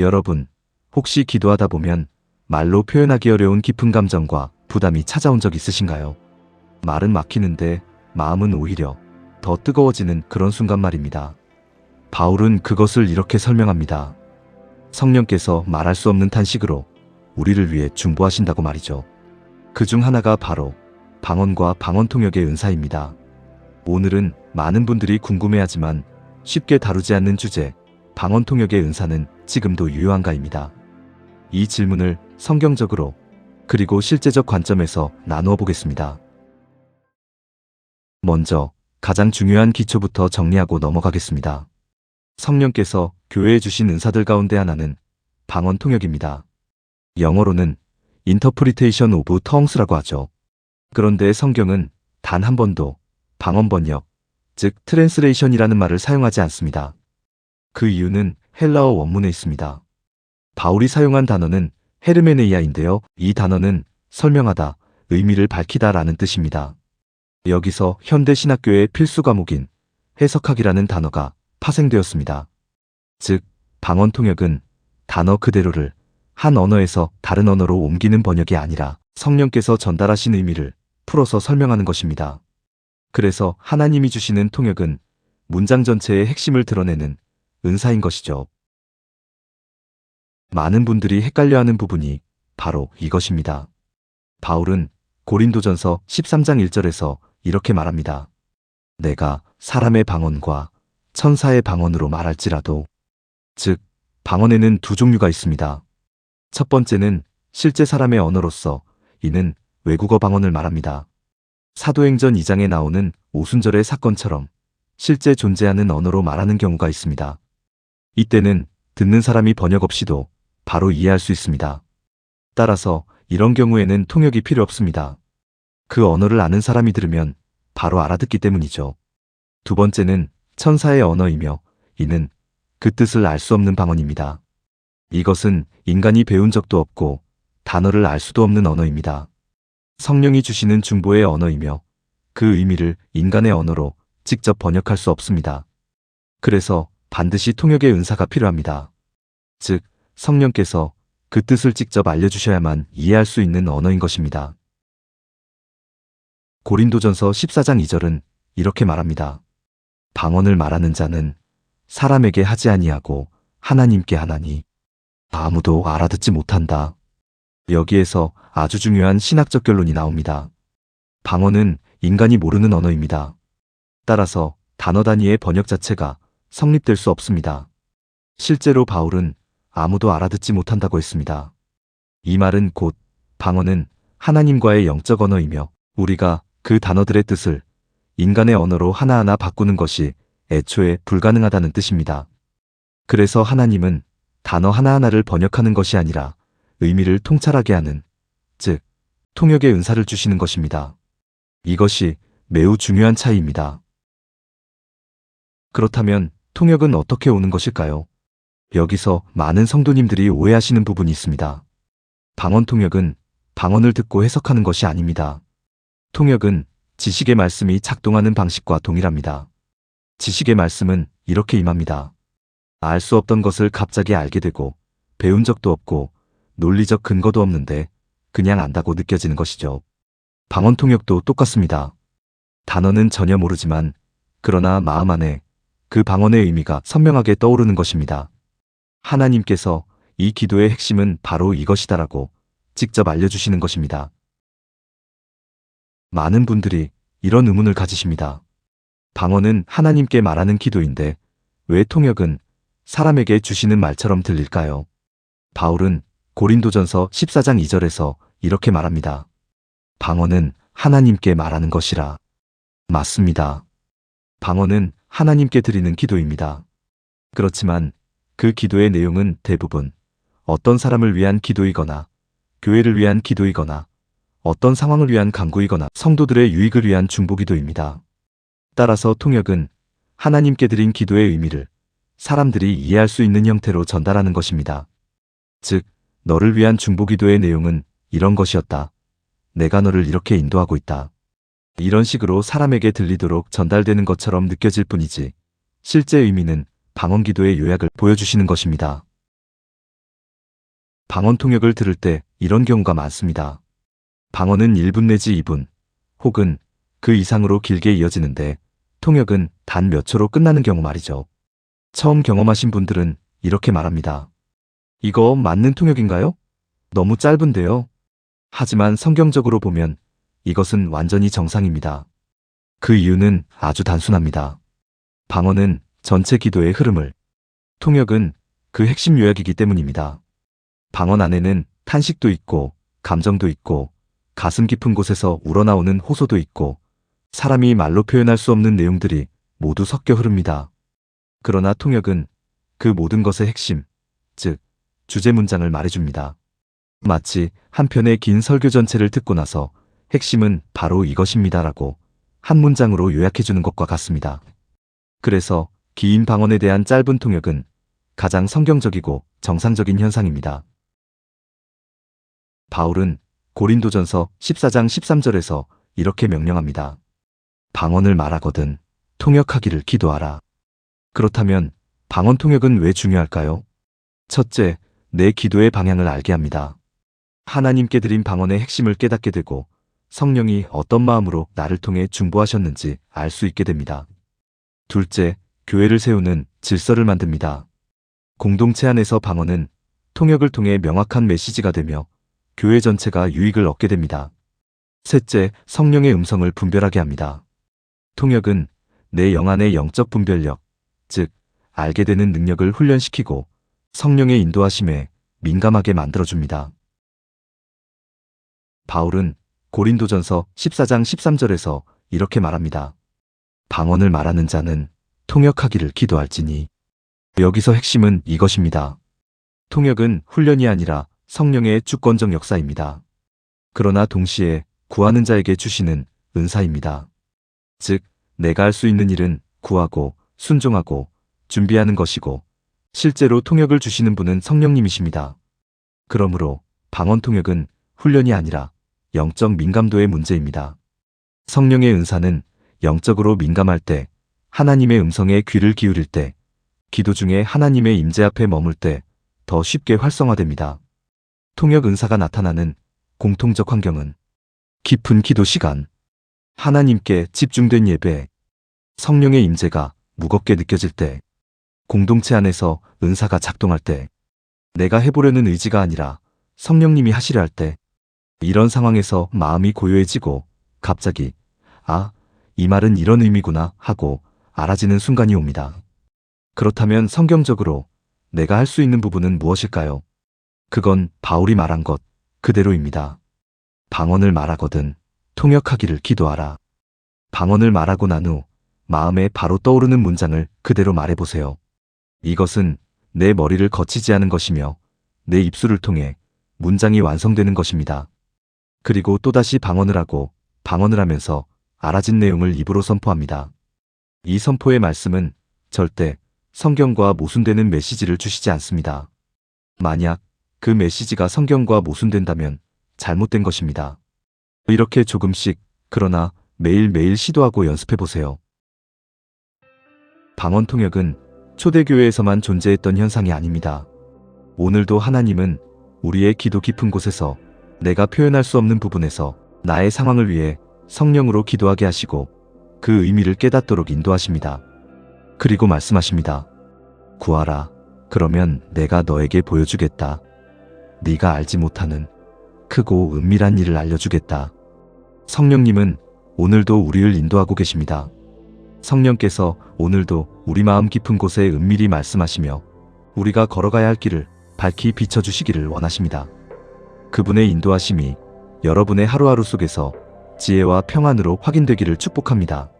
여러분, 혹시 기도하다 보면 말로 표현하기 어려운 깊은 감정과 부담이 찾아온 적 있으신가요? 말은 막히는데 마음은 오히려 더 뜨거워지는 그런 순간 말입니다. 바울은 그것을 이렇게 설명합니다. 성령께서 말할 수 없는 탄식으로 우리를 위해 중보하신다고 말이죠. 그 중 하나가 바로 방언과 방언 통역의 은사입니다. 오늘은 많은 분들이 궁금해하지만 쉽게 다루지 않는 주제, 방언 통역의 은사는 지금도 유효한가입니다. 이 질문을 성경적으로 그리고 실제적 관점에서 나누어 보겠습니다. 먼저 가장 중요한 기초부터 정리하고 넘어가겠습니다. 성령께서 교회에 주신 은사들 가운데 하나는 방언 통역입니다. 영어로는 Interpretation of Tongues라고 하죠. 그런데 성경은 단 한 번도 방언 번역, 즉 트랜스레이션이라는 말을 사용하지 않습니다. 그 이유는 헬라어 원문에 있습니다. 바울이 사용한 단어는 헤르메네이아인데요. 이 단어는 설명하다, 의미를 밝히다 라는 뜻입니다. 여기서 현대 신학교의 필수 과목인 해석학이라는 단어가 파생되었습니다. 즉, 방언 통역은 단어 그대로를 한 언어에서 다른 언어로 옮기는 번역이 아니라 성령께서 전달하신 의미를 풀어서 설명하는 것입니다. 그래서 하나님이 주시는 통역은 문장 전체의 핵심을 드러내는 은사인 것이죠. 많은 분들이 헷갈려하는 부분이 바로 이것입니다. 바울은 고린도전서 13장 1절에서 이렇게 말합니다. 내가 사람의 방언과 천사의 방언으로 말할지라도 즉 방언에는 두 종류가 있습니다. 첫 번째는 실제 사람의 언어로서 이는 외국어 방언을 말합니다. 사도행전 2장에 나오는 오순절의 사건처럼 실제 존재하는 언어로 말하는 경우가 있습니다. 이때는 듣는 사람이 번역 없이도 바로 이해할 수 있습니다. 따라서 이런 경우에는 통역이 필요 없습니다. 그 언어를 아는 사람이 들으면 바로 알아듣기 때문이죠. 두 번째는 천사의 언어이며 이는 그 뜻을 알 수 없는 방언입니다. 이것은 인간이 배운 적도 없고 단어를 알 수도 없는 언어입니다. 성령이 주시는 중보의 언어이며 그 의미를 인간의 언어로 직접 번역할 수 없습니다. 그래서 반드시 통역의 은사가 필요합니다. 즉, 성령께서 그 뜻을 직접 알려주셔야만 이해할 수 있는 언어인 것입니다. 고린도전서 14장 2절은 이렇게 말합니다. 방언을 말하는 자는 사람에게 하지 아니하고 하나님께 하나니 아무도 알아듣지 못한다. 여기에서 아주 중요한 신학적 결론이 나옵니다. 방언은 인간이 모르는 언어입니다. 따라서 단어 단위의 번역 자체가 성립될 수 없습니다. 실제로 바울은 아무도 알아듣지 못한다고 했습니다. 이 말은 곧 방언은 하나님과의 영적 언어이며 우리가 그 단어들의 뜻을 인간의 언어로 하나하나 바꾸는 것이 애초에 불가능하다는 뜻입니다. 그래서 하나님은 단어 하나하나를 번역하는 것이 아니라 의미를 통찰하게 하는, 즉, 통역의 은사를 주시는 것입니다. 이것이 매우 중요한 차이입니다. 그렇다면 통역은 어떻게 오는 것일까요? 여기서 많은 성도님들이 오해하시는 부분이 있습니다. 방언 통역은 방언을 듣고 해석하는 것이 아닙니다. 통역은 지식의 말씀이 작동하는 방식과 동일합니다. 지식의 말씀은 이렇게 임합니다. 알 수 없던 것을 갑자기 알게 되고 배운 적도 없고 논리적 근거도 없는데 그냥 안다고 느껴지는 것이죠. 방언 통역도 똑같습니다. 단어는 전혀 모르지만 그러나 마음 안에 그 방언의 의미가 선명하게 떠오르는 것입니다. 하나님께서 이 기도의 핵심은 바로 이것이다라고 직접 알려주시는 것입니다. 많은 분들이 이런 의문을 가지십니다. 방언은 하나님께 말하는 기도인데 왜 통역은 사람에게 주시는 말처럼 들릴까요? 바울은 고린도전서 14장 2절에서 이렇게 말합니다. 방언은 하나님께 말하는 것이라. 맞습니다. 방언은 하나님께 드리는 기도입니다. 그렇지만 그 기도의 내용은 대부분 어떤 사람을 위한 기도이거나 교회를 위한 기도이거나 어떤 상황을 위한 강구이거나 성도들의 유익을 위한 중보기도입니다. 따라서 통역은 하나님께 드린 기도의 의미를 사람들이 이해할 수 있는 형태로 전달하는 것입니다. 즉, 너를 위한 중보기도의 내용은 이런 것이었다. 내가 너를 이렇게 인도하고 있다. 이런 식으로 사람에게 들리도록 전달되는 것처럼 느껴질 뿐이지 실제 의미는 방언 기도의 요약을 보여주시는 것입니다. 방언 통역을 들을 때 이런 경우가 많습니다. 방언은 1분 내지 2분, 혹은 그 이상으로 길게 이어지는데 통역은 단 몇 초로 끝나는 경우 말이죠. 처음 경험하신 분들은 이렇게 말합니다. 이거 맞는 통역인가요? 너무 짧은데요. 하지만 성경적으로 보면 이것은 완전히 정상입니다. 그 이유는 아주 단순합니다. 방언은 전체 기도의 흐름을, 통역은 그 핵심 요약이기 때문입니다. 방언 안에는 탄식도 있고, 감정도 있고, 가슴 깊은 곳에서 우러나오는 호소도 있고, 사람이 말로 표현할 수 없는 내용들이 모두 섞여 흐릅니다. 그러나 통역은 그 모든 것의 핵심, 즉, 주제 문장을 말해줍니다. 마치 한 편의 긴 설교 전체를 듣고 나서 핵심은 바로 이것입니다라고 한 문장으로 요약해주는 것과 같습니다. 그래서 긴 방언에 대한 짧은 통역은 가장 성경적이고 정상적인 현상입니다. 바울은 고린도전서 14장 13절에서 이렇게 명령합니다. 방언을 말하거든 통역하기를 기도하라. 그렇다면 방언 통역은 왜 중요할까요? 첫째, 내 기도의 방향을 알게 합니다. 하나님께 드린 방언의 핵심을 깨닫게 되고 성령이 어떤 마음으로 나를 통해 중보하셨는지 알 수 있게 됩니다. 둘째, 교회를 세우는 질서를 만듭니다. 공동체 안에서 방언은 통역을 통해 명확한 메시지가 되며 교회 전체가 유익을 얻게 됩니다. 셋째, 성령의 음성을 분별하게 합니다. 통역은 내 영안의 영적 분별력, 즉, 알게 되는 능력을 훈련시키고 성령의 인도하심에 민감하게 만들어줍니다. 바울은 고린도전서 14장 13절에서 이렇게 말합니다. 방언을 말하는 자는 통역하기를 기도할지니. 여기서 핵심은 이것입니다. 통역은 훈련이 아니라 성령의 주권적 역사입니다. 그러나 동시에 구하는 자에게 주시는 은사입니다. 즉, 내가 할 수 있는 일은 구하고 순종하고 준비하는 것이고 실제로 통역을 주시는 분은 성령님이십니다. 그러므로 방언 통역은 훈련이 아니라 영적 민감도의 문제입니다. 성령의 은사는 영적으로 민감할 때, 하나님의 음성에 귀를 기울일 때, 기도 중에 하나님의 임재 앞에 머물 때 더 쉽게 활성화됩니다. 통역 은사가 나타나는 공통적 환경은 깊은 기도 시간, 하나님께 집중된 예배, 성령의 임재가 무겁게 느껴질 때, 공동체 안에서 은사가 작동할 때, 내가 해보려는 의지가 아니라 성령님이 하시려 할 때, 이런 상황에서 마음이 고요해지고 갑자기 아, 이 말은 이런 의미구나 하고 알아지는 순간이 옵니다. 그렇다면 성경적으로 내가 할 수 있는 부분은 무엇일까요? 그건 바울이 말한 것 그대로입니다. 방언을 말하거든 통역하기를 기도하라. 방언을 말하고 난 후 마음에 바로 떠오르는 문장을 그대로 말해보세요. 이것은 내 머리를 거치지 않은 것이며 내 입술을 통해 문장이 완성되는 것입니다. 그리고 또다시 방언을 하고 방언을 하면서 알아진 내용을 입으로 선포합니다. 이 선포의 말씀은 절대 성경과 모순되는 메시지를 주시지 않습니다. 만약 그 메시지가 성경과 모순된다면 잘못된 것입니다. 이렇게 조금씩 그러나 매일매일 시도하고 연습해 보세요. 방언 통역은 초대교회에서만 존재했던 현상이 아닙니다. 오늘도 하나님은 우리의 기도 깊은 곳에서 내가 표현할 수 없는 부분에서 나의 상황을 위해 성령으로 기도하게 하시고 그 의미를 깨닫도록 인도하십니다. 그리고 말씀하십니다. 구하라. 그러면 내가 너에게 보여주겠다. 네가 알지 못하는 크고 은밀한 일을 알려주겠다. 성령님은 오늘도 우리를 인도하고 계십니다. 성령께서 오늘도 우리 마음 깊은 곳에 은밀히 말씀하시며 우리가 걸어가야 할 길을 밝히 비춰주시기를 원하십니다. 그분의 인도하심이 여러분의 하루하루 속에서 지혜와 평안으로 확인되기를 축복합니다.